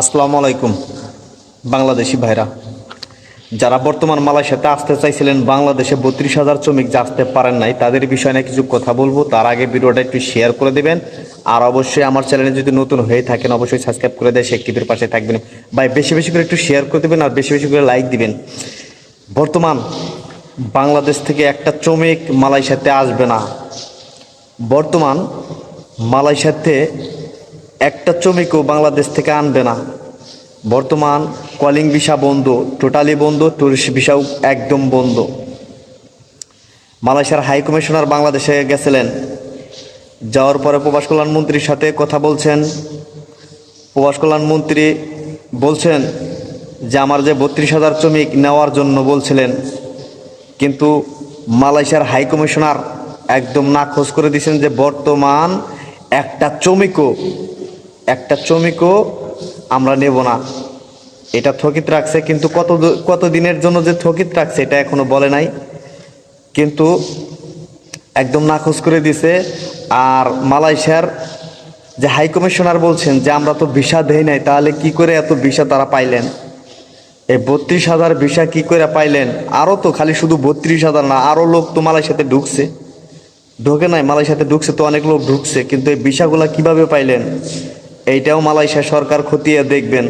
আসসালামু আলাইকুম, বাংলাদেশি ভাইরা। যারা বর্তমান মালয়েশিয়াতে আসতে চাইছিলেন, বাংলাদেশে বত্রিশ হাজার শ্রমিক যে আসতে পারেন নাই, তাদের বিষয়ে নিয়ে কিছু কথা বলব। তার আগে ভিডিওটা একটু শেয়ার করে দেবেন। আর অবশ্যই আমার চ্যানেলে যদি নতুন হয়ে থাকেন, অবশ্যই সাবস্ক্রাইব করে দেয় শেখিদের পাশে থাকবেন। ভাই, বেশি বেশি করে একটু শেয়ার করে দেবেন আর বেশি বেশি করে লাইক দিবেন। বর্তমান বাংলাদেশ থেকে একটা শ্রমিক মালয়েশিয়াতে আসবে না। বর্তমান মালয়েশিয়াতে একটা শ্রমিকও বাংলাদেশ থেকে আনবে না। বর্তমান কলিং ভিসা বন্ধ, টোটালি বন্ধ টুরিস্ট ভিসাও একদম বন্ধ। মালয়েশিয়ার হাই কমিশনার বাংলাদেশে গেছিলেন। যাওয়ার পরে প্রবাস কল্যাণ মন্ত্রীর সাথে কথা বলছেন। প্রবাস কল্যাণ মন্ত্রী বলছেন যে, আমার যে বত্রিশ হাজার শ্রমিক নেওয়ার জন্য বলছিলেন, কিন্তু মালয়েশিয়ার হাই কমিশনার একদম নাখোঁজ করে দিয়েছেন যে, বর্তমান একটা শ্রমিকও একটা শ্রমিকও আমরা নেব না। এটা স্থগিত রাখছে, কিন্তু কত কত দিনের জন্য যে স্থগিত রাখছে এটা এখনও বলে নাই। কিন্তু একদম নাখোঁজ করে দিছে। আর মালয়েশিয়ার যে হাই কমিশনার বলছেন যে, আমরা তো ভিসা দেই নাই, তাহলে কি করে এত ভিসা তারা পাইলেন? এই বত্রিশ হাজার ভিসা কি করে পাইলেন? আরও তো খালি শুধু বত্রিশ হাজার না আরও লোক তো মালয়েশিয়াতে ঢুকছে। ঢোকে নাই, মালয়েশিয়াতে ঢুকছে তো অনেক লোক ঢুকছে, কিন্তু এই ভিসাগুলা কীভাবে পাইলেন? এইটাও মালয়েশিয়া সরকার খতিয়ে দেখবেন।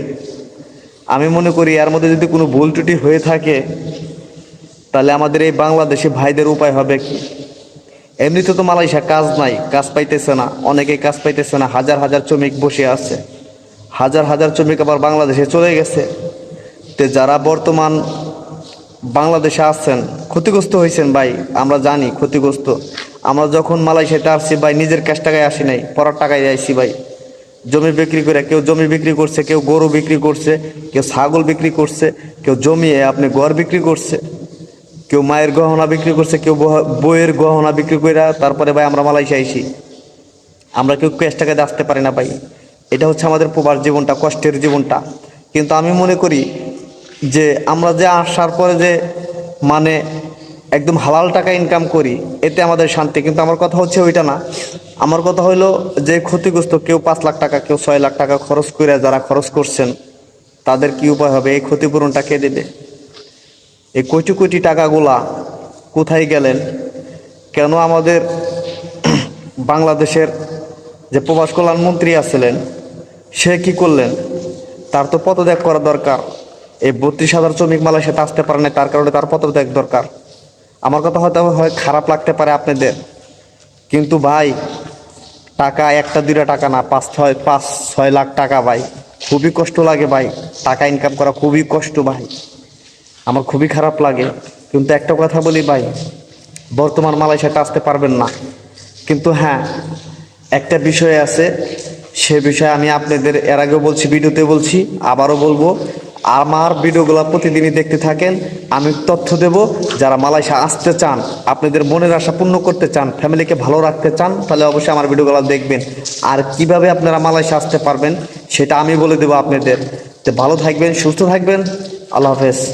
আমি মনে করি এর মধ্যে যদি কোনো ভুল ত্রুটি হয়ে থাকে, তাহলে আমাদের এই বাংলাদেশি ভাইদের উপায় হবে কি? এমনিতে তো মালয়েশিয়া কাজ নাই, কাজ পাইতেছে না অনেকেই কাজ পাইতেছে না, হাজার হাজার শ্রমিক বসে আছে। হাজার হাজার শ্রমিক আবার বাংলাদেশে চলে গেছে। তো যারা বর্তমান বাংলাদেশে আসছেন ক্ষতিগ্রস্ত হয়েছেন ভাই, আমরা জানি ক্ষতিগ্রস্ত। আমরা যখন মালয়েশিয়াতে আসছি ভাই, নিজের ক্যাশ টাকায় আসি নাই, পড়ার টাকায় যাইছি ভাই। জমি বিক্রি করে, কেউ জমি বিক্রি করছে, কেউ গরু বিক্রি করছে, কেউ ছাগল বিক্রি করছে, কেউ জমি আপনি ঘর বিক্রি করছে, কেউ মায়ের গহনা বিক্রি করছে, কেউ বইয়ের গহনা বিক্রি করে তারপরে ভাই আমরা মালয়েশিয়া আইসি আমরা কেউ ক্যাশ টাকাতে আসতে পারি না ভাই। এটা হচ্ছে আমাদের প্রবাস জীবনটা, কষ্টের জীবনটা। কিন্তু আমি মনে করি যে আমরা যে আসার পরে যে মানে একদম হালাল টাকা ইনকাম করি, এতে আমাদের শান্তি। কিন্তু আমার কথা হচ্ছে ওইটা না। আমার কথা হলো যে ক্ষতিগ্রস্ত কেউ পাঁচ লাখ টাকা, কেউ ছয় লাখ টাকা খরচ করে যারা খরচ করছেন, তাদের কি উপায় হবে? এই ক্ষতিপূরণটা কে দেবে? এই কোটি কোটি টাকাগুলা কোথায় গেলেন? কেন আমাদের বাংলাদেশের যে প্রবাস কল্যাণ মন্ত্রী আছিলেন, সে কি করলেন? তার তো পদত্যাগ করা দরকার। এই বত্রিশ হাজার শ্রমিক মালয়েশিয়াতে আসতে পারে না তার কারণে তার পদত্যাগ দরকার। আমার কথা হয়তো হয় খারাপ লাগতে পারে আপনাদের, কিন্তু ভাই টাকা, একটা, দুইটা টাকা না, পাঁচ, ছয় পাঁচ, ছয় লাখ টাকা ভাই। খুবই কষ্ট লাগে ভাই। টাকা ইনকাম করা খুবই কষ্ট ভাই। আমার খুবই খারাপ লাগে। কিন্তু একটা কথা বলি ভাই, বর্তমান মালয়েশিয়াতে আসতে পারবেন না। কিন্তু হ্যাঁ একটা বিষয় আছে, সে বিষয়ে আমি আপনাদের এর আগেও বলছি, ভিডিওতে বলছি, আবারও বলব আমার ভিডিওগুলো প্রতিদিনই দেখতে থাকেন। আমি তথ্য দেব। যারা মালয়েশিয়া আসতে চান, আপনাদের মনের আশা পূর্ণ করতে চান, ফ্যামিলিকে ভালো রাখতে চান, তাহলে অবশ্যই আমার ভিডিওগুলো দেখবেন। আর কীভাবে আপনারা মালয়েশিয়া আসতে পারবেন, সেটা আমি বলে দেবো আপনাদের। তো ভালো থাকবেন, সুস্থ থাকবেন। আল্লাহ হাফেজ।